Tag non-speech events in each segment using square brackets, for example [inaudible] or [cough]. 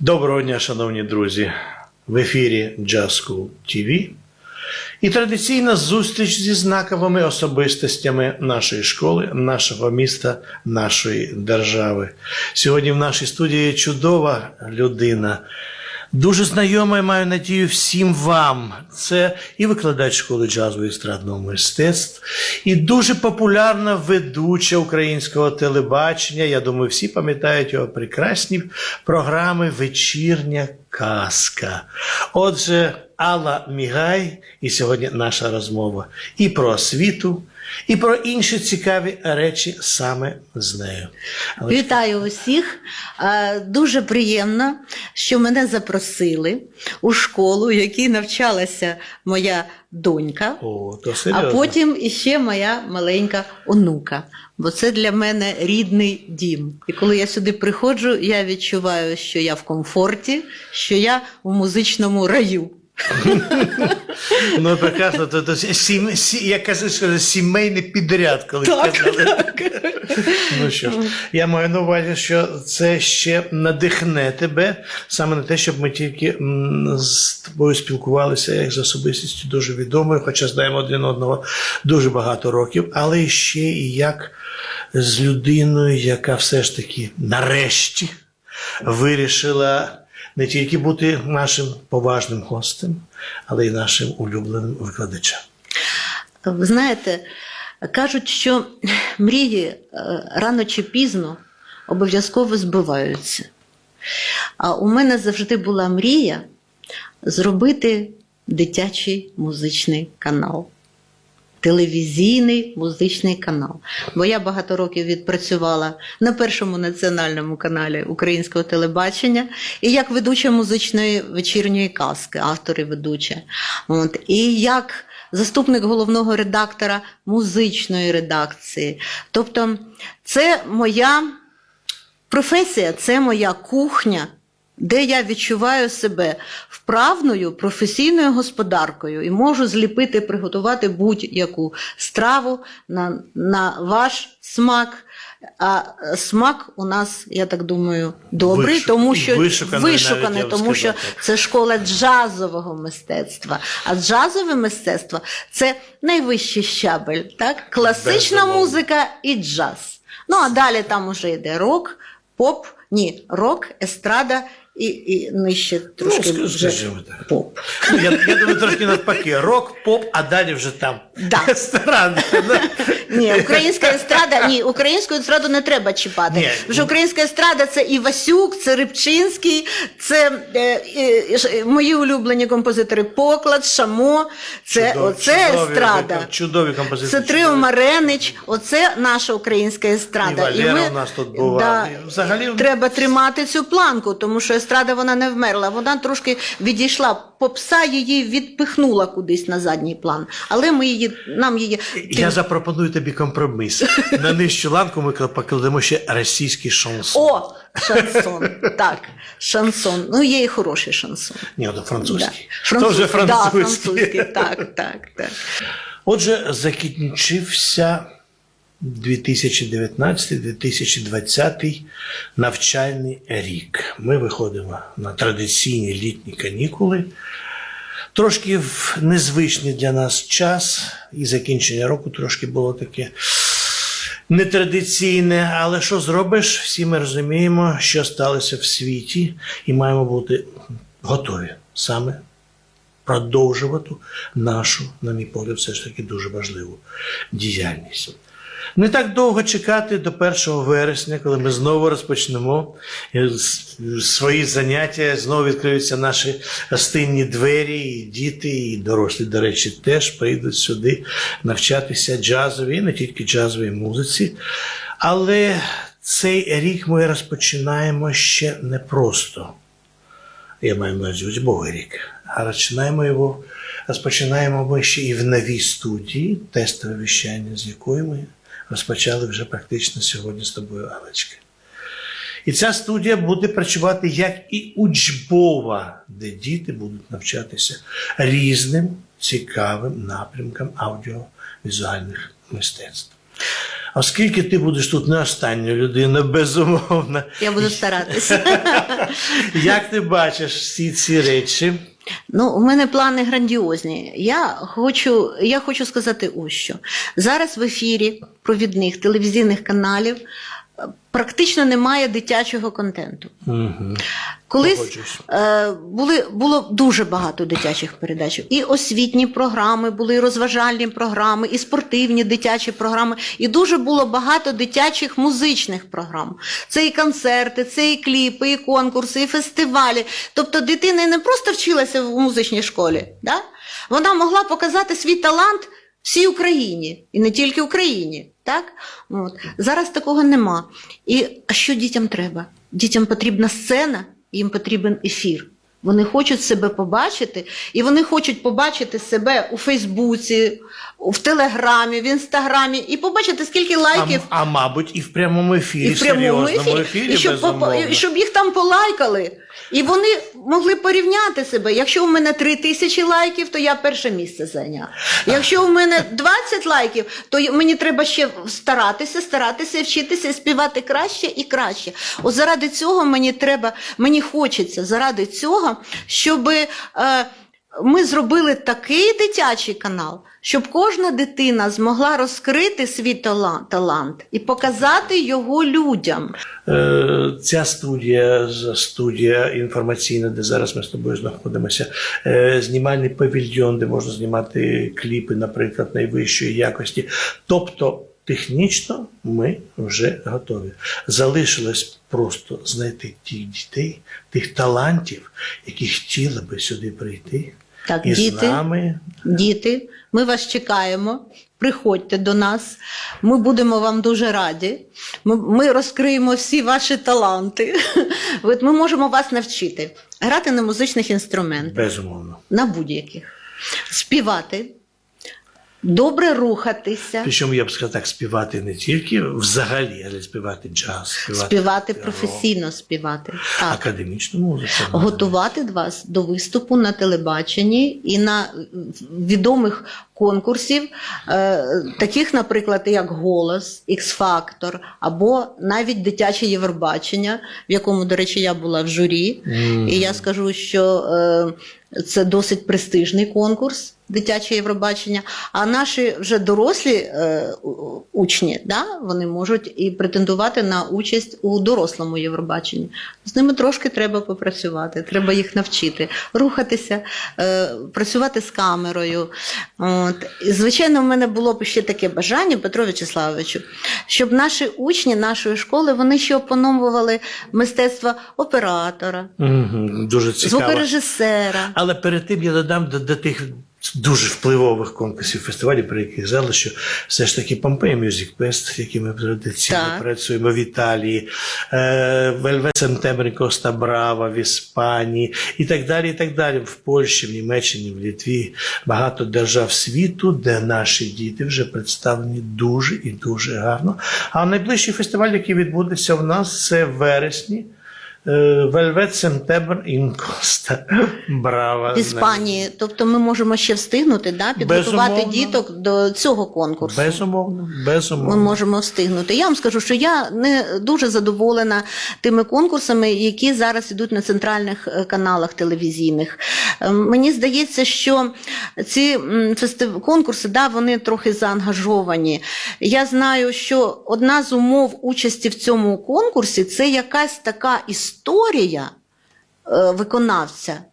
Доброго дня, шановні друзі! В ефірі Jazz School TV і традиційна зустріч зі знаковими особистостями нашої школи, нашого міста, нашої держави. Сьогодні в нашій студії чудова людина. Дуже знайома, я маю надію, всім вам. Це і викладач школи джазу і естрадного мистецтв, і дуже популярна ведуча українського телебачення. Я думаю, всі пам'ятають його прекрасні програми Вечірня казка. Отже, Алла Мігай, і сьогодні наша розмова і про освіту, і про інші цікаві речі саме з нею. Але Вітаю усіх. Е, Дуже приємно, що мене запросили у школу, в якій навчалася моя донька, О, то а потім іще моя маленька онука. Бо це для мене рідний дім. І коли я сюди приходжу, я відчуваю, що я в комфорті, що я у музичному раю. Ну, прекрасно, то, то сім, сі, як кажуть, що сімейний підряд, коли сказали. Ну що ж, я маю на увазі, що це ще надихне тебе саме на те, щоб ми тільки м, з тобою спілкувалися як з особистістю дуже відомою, хоча знаємо один одного дуже багато років, але ще і як з людиною, яка все ж таки нарешті вирішила не тільки бути нашим поважним гостем, але й нашим улюбленим викладачем. Ви знаєте, кажуть, що мрії е, рано чи пізно обов'язково збиваються. А у мене завжди була мрія зробити дитячий музичний канал. Телевізійний музичний канал. Бо я багато років відпрацювала на першому національному каналі українського телебачення і як ведуча музичної вечірньої казки, автор і ведуча. От, і як заступник головного редактора музичної редакції. Тобто, це моя професія, це моя кухня, де я відчуваю себе вправною професійною господаркою і можу зліпити, приготувати будь-яку страву на, на ваш смак. А е, смак у нас, я так думаю, добрий, Вишу- тому що вишуканий вишуканий, тому що це школа джазового мистецтва. А джазове мистецтво це найвищий щабель, так? Класична Безумовно. музика і джаз. Ну а далі там уже йде рок, поп, ні, рок, естрада і, і нижче трошки ск- вже скажімо так. поп. Ну, Я, я думаю, трошки навпаки. Рок, поп, а далі вже там. Да. [laughs] Странно. да? Ні, українська естрада, ні, українську естраду не треба чіпати. Ні. Що українська естрада це Івасюк, це Рибчинський, це е, е, мої улюблені композитори Поклад, Шамо, це Чудові- оце чудові естрада. Чудові композиції. Це Трио. Маренич, оце наша українська естрада. І Валера у нас тут була. І взагалі- Треба тримати цю планку, тому що естрада вона не вмерла. Вона трошки відійшла. Попса її відпихнула кудись на задній план. Але ми її нам її Я запропоную тобі компроміс. На нижчу ланку ми покладемо ще російський шансон. О, шансон. Так, шансон. Ну, є і хороший шансон. Ні, то Да. французький. Француз- То вже Да, французький. французький. Так, так, так. Отже, закінчився 2019-2020 навчальний рік. Ми виходимо на традиційні літні канікули. Трошки в незвичний для нас час, і закінчення року трошки було таке нетрадиційне. Але що зробиш? Всі ми розуміємо, що сталося в світі, і маємо бути готові саме продовжувати нашу, на мій погляд, все ж таки дуже важливу діяльність. Не так довго чекати до 1 вересня, коли ми знову розпочнемо е, свої заняття, знову відкриються наші гостинні двері, і діти, і дорослі, до речі, теж прийдуть сюди навчатися джазовій, не тільки джазовій музиці. Але цей рік ми розпочинаємо ще не просто я маю на увазі учбовий рік. А починаємо його, розпочинаємо ми ще і в новій студії, тестове віщання, з якої ми розпочали вже практично сьогодні з тобою, Алечка. І ця студія буде працювати як і учбова, де діти будуть навчатися різним цікавим напрямкам аудіовізуальних мистецтв. Оскільки ти будеш тут не остання людина, безумовно. Я буду старатися. [laughs] Як ти бачиш всі ці речі? Ну, у мене плани грандіозні. Я хочу, я хочу сказати ось що. Зараз в ефірі провідних телевізійних каналів практично немає дитячого контенту. Угу. Колись е, були, було дуже багато дитячих передач. І освітні програми, були і розважальні програми, і спортивні дитячі програми, і дуже було багато дитячих музичних програм. Це і концерти, це і кліпи, і конкурси, і фестивалі. Тобто дитина не просто вчилася в музичній школі, да? вона могла показати свій талант всій Україні, і не тільки Україні. Так? От. Зараз такого нема. І а що дітям треба? Дітям потрібна сцена, їм потрібен ефір. Вони хочуть себе побачити, і вони хочуть побачити себе у Фейсбуці, в Телеграмі, в Інстаграмі, і побачити, скільки лайків а мабуть, і в прямому ефірі, і в прямому ефірі, ефірі, і, щоб, безумовно. і щоб їх там полайкали. І вони могли порівняти себе. Якщо у мене 3 тисячі лайків, то я перше місце зайняв. Якщо у мене 20 лайків, то мені треба ще старатися, старатися, вчитися співати краще і краще. От заради цього мені треба, мені хочеться заради цього, щоб е, ми зробили такий дитячий канал, щоб кожна дитина змогла розкрити свій талант, і показати його людям. Е, Ця студія, студія інформаційна, де зараз ми з тобою знаходимося, е, знімальний павільйон, де можна знімати кліпи, наприклад, найвищої якості. Тобто, технічно ми вже готові. Залишилось просто знайти тих дітей, тих талантів, які хотіли би сюди прийти. Так, І з нами діти, ми вас чекаємо. Приходьте до нас, ми будемо вам дуже раді. Ми, ми розкриємо всі ваші таланти. [laughs] От ми можемо вас навчити грати на музичних інструментах, безумовно. на будь-яких, співати, добре рухатися, Причому я б сказав так, співати не тільки взагалі, але співати джаз, співати, співати професійно співати. Так. академічну музику. готувати вас до виступу на телебаченні і на відомих конкурсів, е, таких, наприклад, як Голос, X-Factor, або навіть дитяче Євробачення, в якому, до речі, я була в журі. Мгм. І я скажу, що е, це досить престижний конкурс. Дитяче Євробачення, а наші вже дорослі е, учні, да, вони можуть і претендувати на участь у дорослому Євробаченні. З ними трошки треба попрацювати, треба їх навчити, рухатися, е, працювати з камерою. От. І, звичайно, в мене було б ще таке бажання, Петро Вячеславовичу, щоб наші учні нашої школи вони ще опановували мистецтво оператора, Мгм, Дуже цікаво. звукорежисера. Але перед тим я додам до, до тих дуже впливових конкурсів фестивалів, про які казали, що все ж таки Помпея Music Fest, який ми традиційно Так. працюємо в Італії, е, Вельвет Сентембрі Коста Брава в Іспанії і так далі. і так далі. В Польщі, в Німеччині, в Літві багато держав світу, де наші діти вже представлені дуже і дуже гарно. А найближчий фестиваль, який відбудеться в нас, це в вересні. Вельвет Сентебр ін Коста Брава. В Іспанії, тобто ми можемо ще встигнути да, підготувати Безумовно. діток до цього конкурсу. Безумовно, Ми можемо встигнути. Я вам скажу, що я не дуже задоволена тими конкурсами, які зараз йдуть на центральних е, каналах телевізійних. Е, Мені здається, що ці конкурси да, вони трохи заангажовані. Я знаю, що одна з умов участі в цьому конкурсі це якась така історія е, виконавця.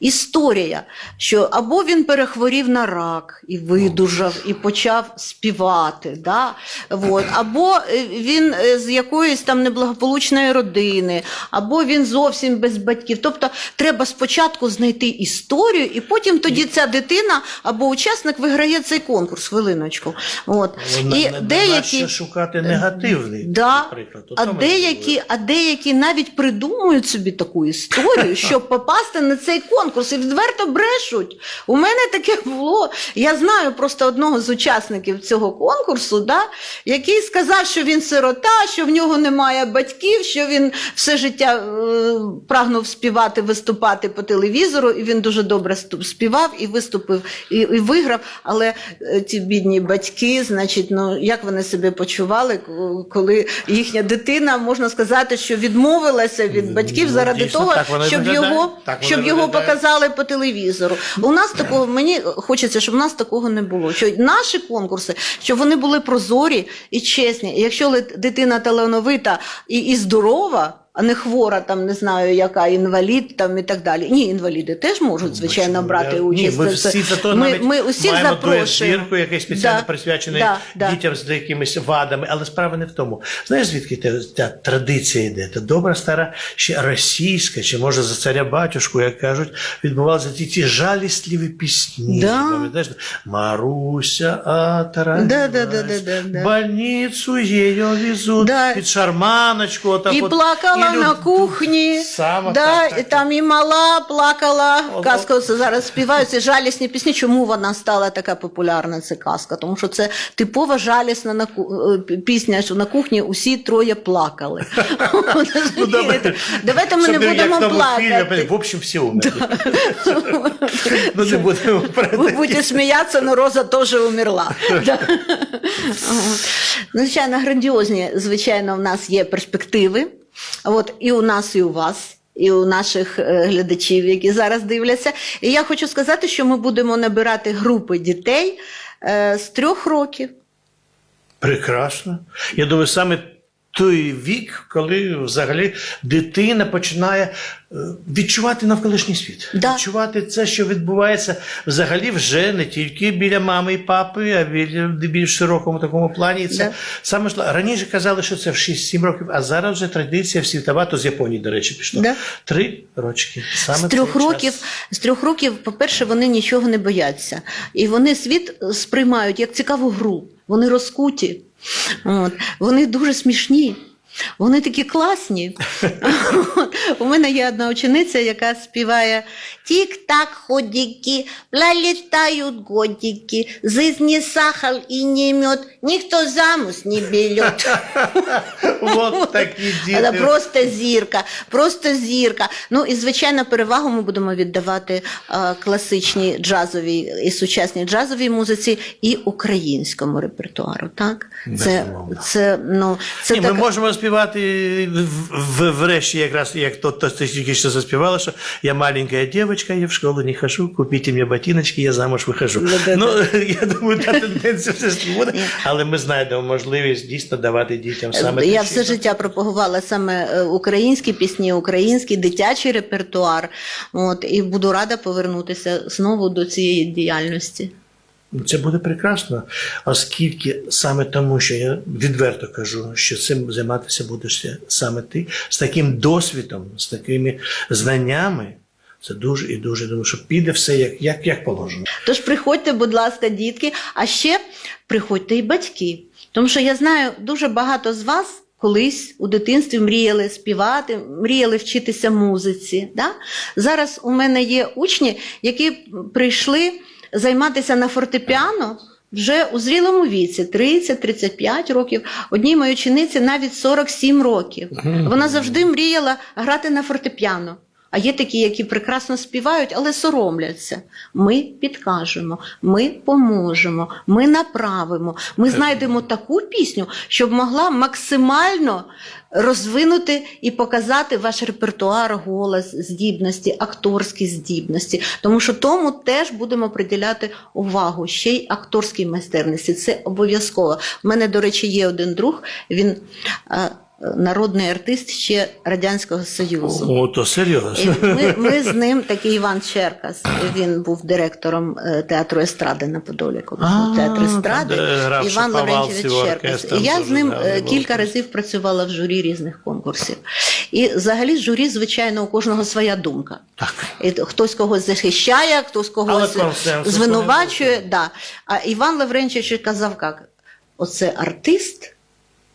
Історія, що або він перехворів на рак і видужав, і почав співати, да? От. або е, він е, з якоїсь там неблагополучної родини, або він зовсім без батьків. Тобто треба спочатку знайти історію, і потім тоді ця дитина або учасник виграє цей конкурс, хвилиночку. От. На- І деякі... шукати негативний, Да. наприклад. А деякі, а деякі навіть придумують собі таку історію, [laughs] щоб попасти на цей цей конкурс і відверто брешуть. У мене таке було. Я знаю просто одного з учасників цього конкурсу, да, який сказав, що він сирота, що в нього немає батьків, що він все життя е, прагнув співати, виступати по телевізору, і він дуже добре співав і виступив, і, і виграв. Але е, ті бідні батьки, значить, ну як вони себе почували, коли їхня дитина, можна сказати, що відмовилася від батьків Ну, заради дійсно, того, так воно і щоб виглядає. його, Так воно щоб його виглядає. показали по телевізору. У нас такого мені хочеться, щоб у нас такого не було. Що наші конкурси, щоб вони були прозорі і чесні. Якщо дитина талановита і, і здорова. А не хвора, там не знаю, яка інвалід там і так далі. Ні, інваліди теж можуть, звичайно, брати Я- участь. Ні, ми всі за то ми, навіть ми усіх маємо запрошуємо. зірку, який спеціально Да, присвячений да, да. дітям з якимись вадами, але справа не в тому. Знаєш, звідки та, та традиція йде? Та добра стара ще російська, чи може за царя батюшку, як кажуть, відбувалися ті, ті жалісливі пісні. Да. Пам'ятаєш? Маруся оторвалась, Да, да, да, да, да, да. в больницу її везуть, Да. під шарманочку. Отак І от, плакала і на кухні. Саме да, так, так, там і мала плакала. О, Казка зараз співають, ці жалісні пісні. Чому вона стала така популярна? Це казка? Тому що це типова жалісна на е, пісня, що на кухні усі троє плакали. [laughs] Ну, давай. Давайте ми не будемо плакати. в общем, всі умерли. [laughs] [laughs] Ну, Вы будете сміятися, но Роза теж умерла. Ну, Звичайно, грандіозні, звичайно, в нас є перспективи. От, і у нас, і у вас. І у наших е, глядачів, які зараз дивляться. І я хочу сказати, що ми будемо набирати групи дітей е, з трьох років. Прекрасно. Я думаю, саме той вік, коли взагалі дитина починає е, відчувати навколишній світ. Да. Відчувати це, що відбувається взагалі вже не тільки біля мами і папи, а біля більш широкому такому плані. І це Да. саме раніше казали, що це в 6-7 років, а зараз вже традиція світова, то з Японії, до речі, пішла. Да. Три рочки. Саме з трьох цей час. років, з трьох років, по-перше, вони нічого не бояться. І вони світ сприймають як цікаву гру. Вони розкуті, От. вони дуже смішні. Вони такі класні. [laughs] У мене є одна учениця, яка співає Тік-так, ходики, пролетають годики, жизни сахар і не мед, ніхто замуж не берет. От такі діти. Просто зірка, просто зірка. Ну і звичайно, перевагу ми будемо віддавати е, класичній джазовій і сучасній джазовій музиці і українському репертуару. Так, це, це ну це ми можемо співати врешті, якраз як то, тільки що заспівала, що я маленька дівчинка, я в школу не хожу, купіть мені ботиночки, я замуж вихожу. Да-да-да. Ну, [laughs] я думаю, та тенденція все ж буде, але ми знайдемо можливість дійсно давати дітям саме Е, Я все життя пропагувала саме е, українські пісні, український дитячий репертуар. От і буду рада повернутися знову до цієї діяльності. Це буде прекрасно, оскільки саме тому, що я відверто кажу, що цим займатися будеш саме ти з таким досвідом, з такими знаннями. Це дуже і дуже думаю, що піде все як, як, як положено. Тож приходьте, будь ласка, дітки, а ще приходьте і батьки. Тому що я знаю, дуже багато з вас колись у дитинстві мріяли співати, мріяли вчитися музиці. Да? Зараз у мене є учні, які прийшли займатися на фортепіано. Вже у зрілому віці 30-35 років. Одній моїй учениці навіть 47 років. Вона завжди мріяла грати на фортепіано. А є такі, які прекрасно співають, але соромляться. Ми підкажемо, ми поможемо, ми направимо, ми знайдемо таку пісню, щоб могла максимально розвинути і показати ваш репертуар, голос, здібності, акторські здібності. Тому що тому теж будемо приділяти увагу ще й акторській майстерності. Це обов'язково. У мене, до речі, є один друг. Він е, народний артист ще Радянського Союзу. О, то І серйозно. ми, ми з ним, такий Іван Черкас, він був директором е, театру естради на Подолі, коли був театр естради. Іван Лаврентьєвич Черкас. І я з ним е, кілька разів працювала в журі різних конкурсів. І взагалі журі, звичайно, у кожного своя думка. Так. І хтось когось захищає, хтось когось звинувачує. Да. А Іван Лаврентьович казав, як оце артист,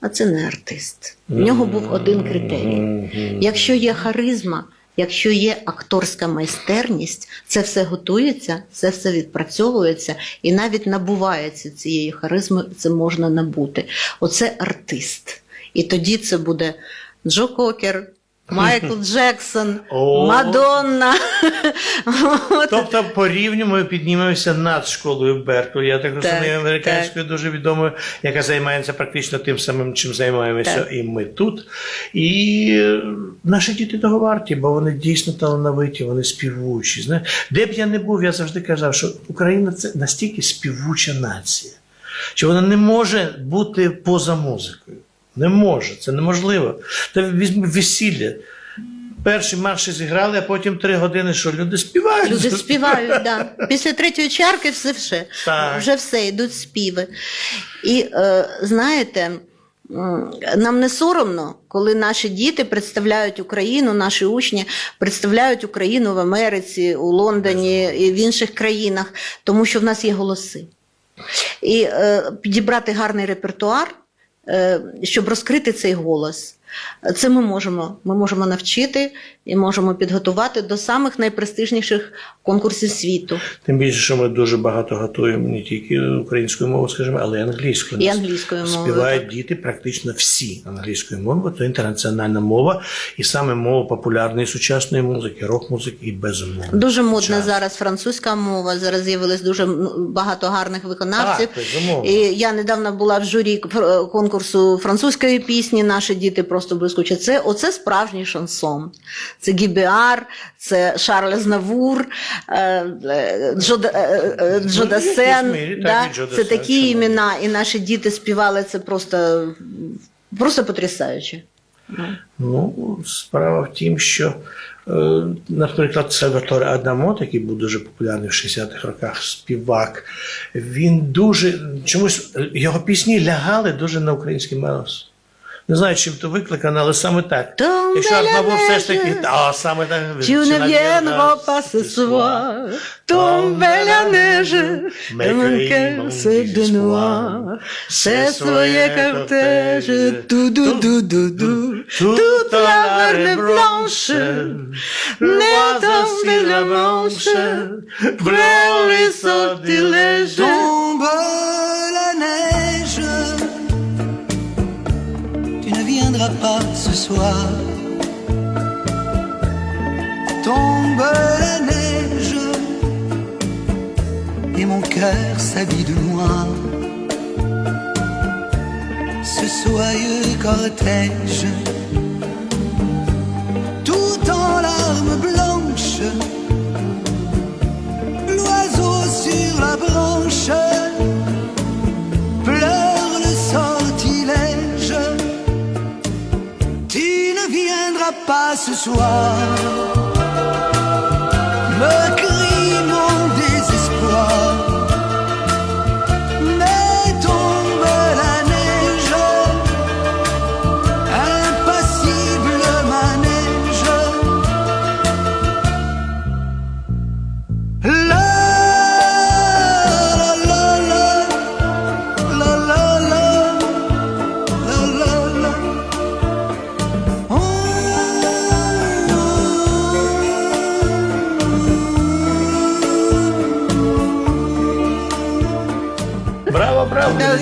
а це не артист. В нього був один критерій. Якщо є харизма, Якщо є акторська майстерність, це все готується, це все відпрацьовується і навіть набувається цієї харизми, це можна набути. Оце артист. І тоді це буде Джо Кокер, Майкл [laughs] Джексон, О. Мадонна. [laughs] Тобто по рівню ми піднімемося над школою Берклі. Я так розумію, американською дуже відомою, яка займається практично тим самим, чим займаємося Так. і ми тут. І е, наші діти того варті, бо вони дійсно талановиті, вони співучі. Де б я не був, я завжди казав, що Україна це настільки співуча нація, що вона не може бути поза музикою. Не може, це неможливо. Та візьми весілля. Перші марші зіграли, а потім три години, що люди співають. Люди співають, да. Після третьої чарки все вже. Так. Вже все, йдуть співи. І е, знаєте, нам не соромно, коли наші діти представляють Україну, наші учні представляють Україну в Америці, у Лондоні і в інших країнах, тому що в нас є голоси. І е, підібрати гарний репертуар, щоб розкрити цей голос. Це ми можемо. Ми можемо навчити і можемо підготувати до самих найпрестижніших конкурсів світу. Тим більше, що ми дуже багато готуємо не тільки українською мовою, скажімо, але й англійською. І англійською мовою, Співають так. діти практично всі англійською мовою, то інтернаціональна мова, і саме мова популярної сучасної музики, рок-музики і безумовно. Дуже модна Час. зараз французька мова. Зараз з'явилось дуже багато гарних виконавців. Так, безумовно. І я недавно була в журі конкурсу французької пісні. Наші діти просто блискучі. Це оце справжній шансон. Це Гібеар, це Шарль Знавур, е, е, Джо, Д- е, Ну, да? Це такі імена, і наші діти співали це просто, просто потрясаюче. Ну, справа в тім, що, наприклад, Сальваторе Адамо, який був дуже популярний в 60-х роках співак, він дуже чомусь його пісні лягали дуже на український мелос. Не знаю, чим то викликано, але саме так. Якщо Арнавур все ж таки, а саме так чунав'єнго пасесва, тумбеляниже, менке сединуа, все своє картеже, ту-ду-ду-ду-ду, тут лавер бланше, не там не лаванше, брелі сортилеже, тумбеляниже, ce soir. Tombe la neige, et mon cœur s'habille de noir. Ce soyeux cortège, pas ce soir,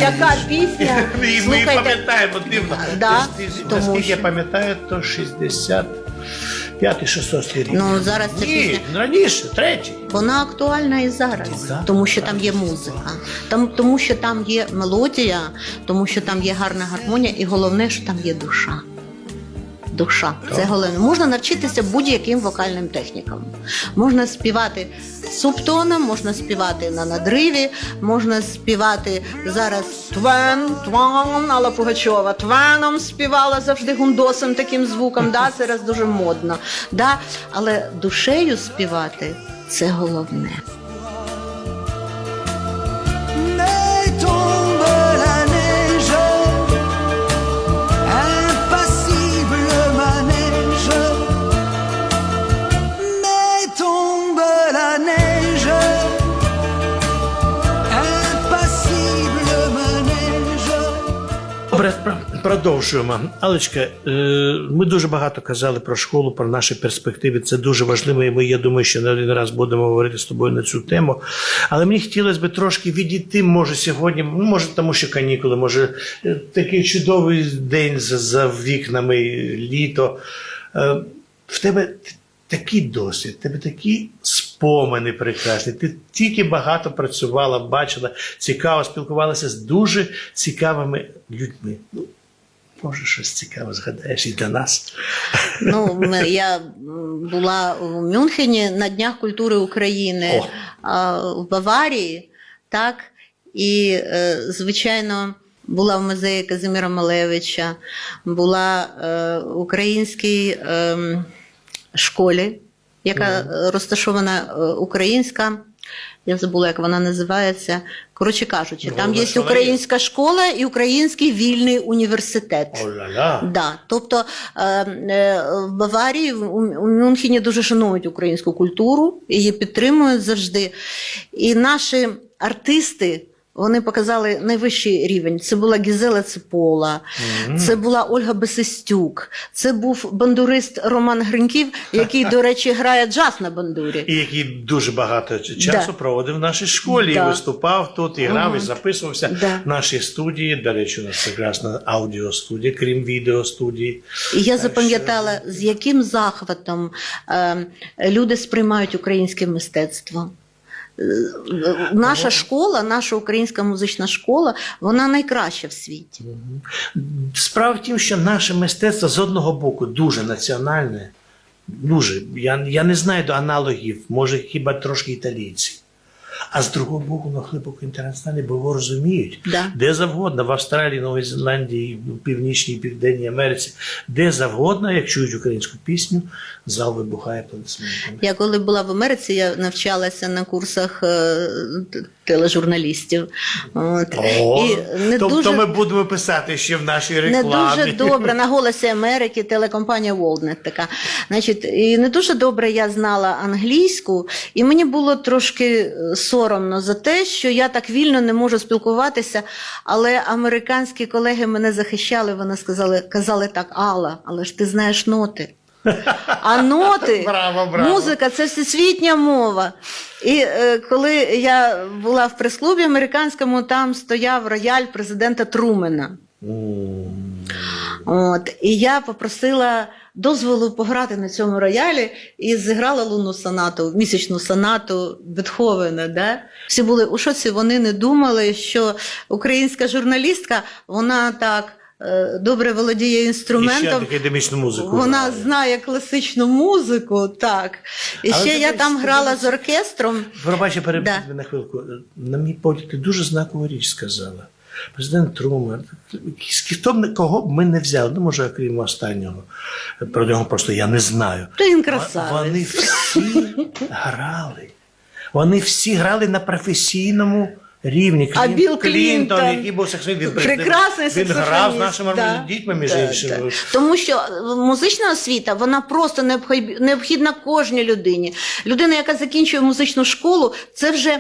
Яка пісня? [laughs] І ми пам'ятаємо дивно. Да, Наскільки я пам'ятаю, то 65 6 рік. Ну, зараз це Ні, пісня. раніше, третій. Вона актуальна і зараз, Так, тому що там є музика, там, тому що там є мелодія, тому що там є гарна гармонія, і головне, що там є душа. Душа це головне. Можна навчитися будь-яким вокальним технікам. Можна співати субтоном, можна співати на надриві, можна співати зараз твен, тван, Алла Пугачова твеном співала завжди гундосом таким звуком. Да, зараз дуже модно. Да? Але душею співати це головне. Продовжуємо. Алечка, е, ми дуже багато казали про школу, про наші перспективи. Це дуже важливо, і ми, я думаю, що не один раз будемо говорити з тобою на цю тему. Але мені хотілося б трошки відійти, може, сьогодні, ну, може, тому що канікули, може, е, такий чудовий день за, вікнами, літо. Е, В тебе такий досвід, в тебе такі спомини прекрасні. Ти тільки багато працювала, бачила, цікаво спілкувалася з дуже цікавими людьми. Може, щось цікаве згадаєш і для нас. Ну, я була у Мюнхені на Днях культури України О. в Баварії, так, і, е, звичайно, була в музеї Казимира Малевича, була е, в українській ем, школі, яка розташована е, українська. Я забула, як вона називається. Коротше кажучи, Ну, там є українська школа і український вільний університет. О-ля-ля. Да, тобто е, е, в Баварії, у Мюнхені дуже шанують українську культуру, її підтримують завжди. І наші артисти. Вони показали найвищий рівень. Це була Гізела Цепола, це була Ольга Бесестюк, це був бандурист Роман Гриньків, який, до речі, грає джаз на бандурі. І який дуже багато часу Да. проводив в нашій школі, Да. і виступав тут, і грав, і записувався Да. в нашій студії. До речі, у нас прекрасна аудіостудія, крім відеостудії. І я Так запам'ятала, з яким захватом е, люди сприймають українське мистецтво. Е, Наша школа, наша українська музична школа, вона найкраща в світі. Справа в тім, що наше мистецтво з одного боку дуже національне, дуже. Я, я не знаю до аналогів, може хіба трошки італійці. А з другого боку, на глибоко інтернаціональне, бо його розуміють. Да. Де завгодно, в Австралії, Новій Зеландії, в Північній Південній Америці, де завгодно, як чують українську пісню, зал вибухає аплодисментами. Я коли була в Америці, я навчалася на курсах е, тележурналістів. От. О, І не тобто дуже... ми будемо писати ще в нашій Не дуже добре [laughs] на голосі Америки, телекомпанія Worldnet така. Значить, і не дуже добре я знала англійську, і мені було трошки е, соромно за те, що я так вільно не можу спілкуватися. Але американські колеги мене захищали. Вони сказали, казали так, Алла, але ж ти знаєш ноти. А ноти, [laughs] Браво, браво. музика це всесвітня мова. І е, коли я була в прес-клубі американському, там стояв рояль президента Трумена. М. От, і я попросила дозволу пограти на цьому роялі і зіграла лунну сонату, місячну сонату Бетховена. Да? Всі були у шоці, вони не думали, що українська журналістка, вона так добре володіє І ще інструментом. академічну музику. Вона грає. знає класичну музику, так. І Але ще я там грала з оркестром. Пробач, я перебив Да. на хвилку. На мій погляд, ти дуже знакову річ сказала. Президент Трумер, хто кого б ми не взяли, ну може, окрім останнього. Про нього просто я не знаю. Він Вони всі грали. Вони всі грали на професійному рівні. А Клін- Білл Клінтон, який був саксофоніст, Прекрасний Він грав з нашими да. дітьми, між Да, іншим. да. Тому що музична освіта вона просто необхідна кожній людині. Людина, яка закінчує музичну школу, це вже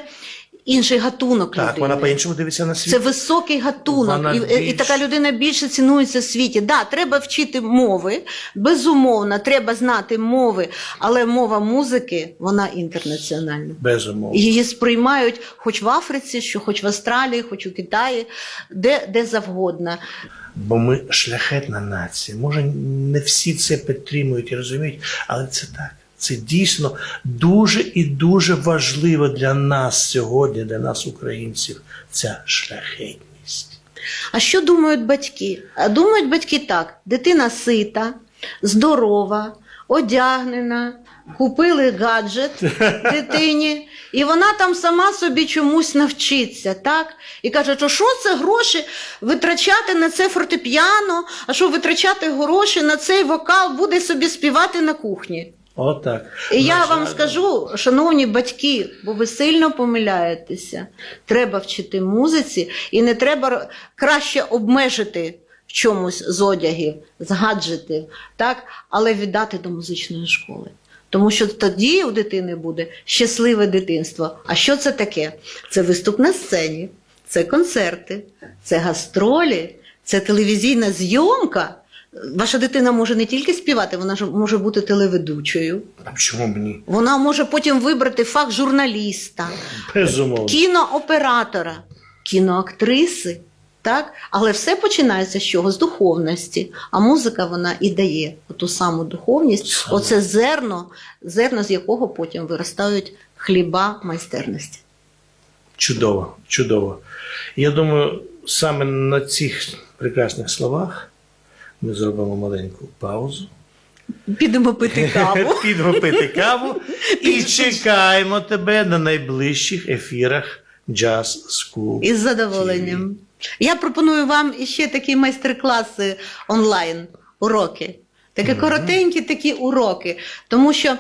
інший гатунок Так, людини. вона по-іншому дивиться на світ. Це високий гатунок, Вона і, і така людина більше цінується в світі. Да, треба вчити мови, безумовно, треба знати мови, але мова музики вона інтернаціональна. Безумовно. Її сприймають хоч в Африці, що хоч в Австралії, хоч у Китаї, де, де завгодно. Бо ми шляхетна нація. Може, не всі це підтримують і розуміють, але це так. Це дійсно дуже і дуже важливо для нас сьогодні, для нас, українців, ця шляхетність. А що думають батьки? А думають батьки так: дитина сита, здорова, одягнена, купили гаджет [laughs] дитині, і вона там сама собі чомусь навчиться, так? І каже, що що це гроші витрачати на це фортепіано, а що витрачати гроші на цей вокал буде собі співати на кухні. Отак. І я вам скажу, шановні батьки, бо ви сильно помиляєтеся. Треба вчити музиці, і не треба краще обмежити в чомусь з одягів, з гаджетів, так? але віддати до музичної школи. Тому що тоді у дитини буде щасливе дитинство. А що це таке? Це виступ на сцені, це концерти, це гастролі, Це телевізійна зйомка. Ваша дитина може не тільки співати, вона ж може бути телеведучою. А чому б ні? Вона може потім вибрати фах журналіста, Безумовно. кінооператора, кіноактриси. Так? Але все починається з чого? З духовності. А музика вона і дає ту саму духовність, Саме. оце зерно, зерно, з якого потім виростають хліба майстерності. Чудово, чудово. Я думаю, саме на цих прекрасних словах ми зробимо маленьку паузу. Підемо пити [laughs] каву. Підемо пити каву [laughs] і чекаємо тебе на найближчих ефірах Jazz School. Із задоволенням. Я пропоную вам іще такі майстер-класи онлайн, уроки. Такі коротенькі такі уроки. Тому що, е,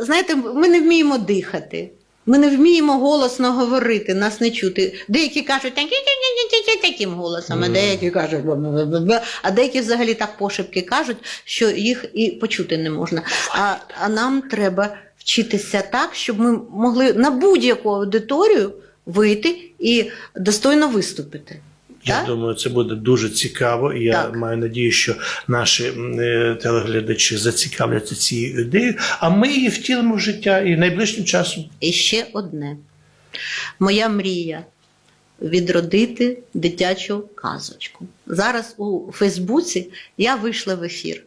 знаєте, ми не вміємо дихати. Ми не вміємо голосно говорити, нас не чути. Деякі кажуть таким голосом, а деякі кажуть, а деякі взагалі так пошепки кажуть, що їх і почути не можна. А, а нам треба вчитися так, щоб ми могли на будь-яку аудиторію вийти і достойно виступити. Я Так? думаю, це буде дуже цікаво. І я Так. маю надію, що наші е, телеглядачі зацікавляться цією ідеєю, а ми її втілимо в життя і найближчим часом. І ще одне. Моя мрія відродити дитячу казочку. Зараз у Фейсбуці я вийшла в ефір.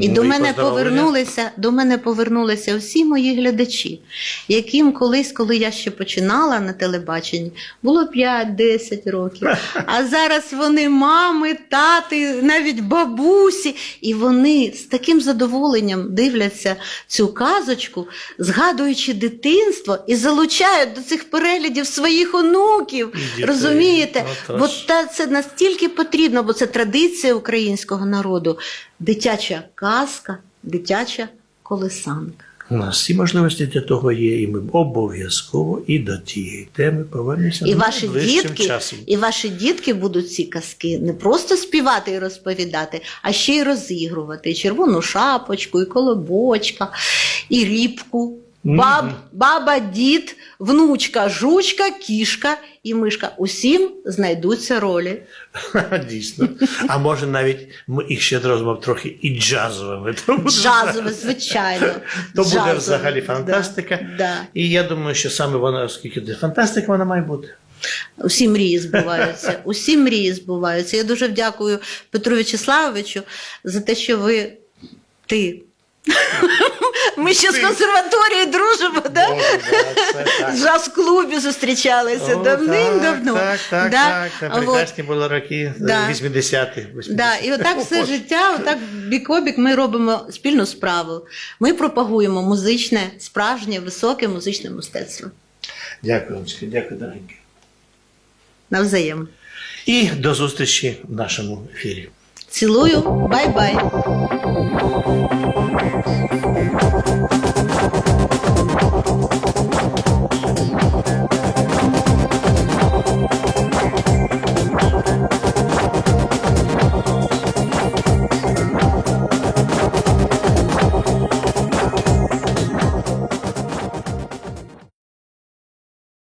І до мене повернулися, до мене повернулися всі мої глядачі, яким колись, коли я ще починала на телебаченні, було 5-10 років. А зараз вони мами, тати, навіть бабусі, і вони з таким задоволенням дивляться цю казочку, згадуючи дитинство і залучають до цих переглядів своїх онуків. Розумієте? Бо та це настільки потрібно, бо це традиція українського народу. Дитяча казка, дитяча колесанка. У нас всі можливості для того є, і ми обов'язково і до тієї теми повернемося І ваші дітки, часом. і ваші дітки будуть ці казки не просто співати і розповідати, а ще й розігрувати І червону шапочку, і колобочка, і рібку. Баб, баба, дід, внучка, жучка, кішка і мишка. Усім знайдуться ролі. [laughs] Дійсно. А може навіть ми їх ще зробимо трохи і джазовими. Джазове, звичайно. [laughs] то буде взагалі фантастика. І я думаю, що саме вона, оскільки це фантастика, вона має бути. Усі мрії збуваються. [laughs] Усі мрії збуваються. Я дуже дякую Петру В'ячеславовичу за те, що ви ти. Ми ще з консерваторії дружимо, да? Боже, да, це так. В джаз-клубі зустрічалися О, давним-давно. Так, так, Да? так. Це А от, прекрасні були роки Да. 80-х. 80-х. Да, і отак все життя, отак бік-обік ми робимо спільну справу. Ми пропагуємо музичне, справжнє, високе музичне мистецтво. Дякую, Олечка, дякую, дорогенькі. Навзаєм. І до зустрічі в нашому ефірі. Цілую, бай-бай. Thank you.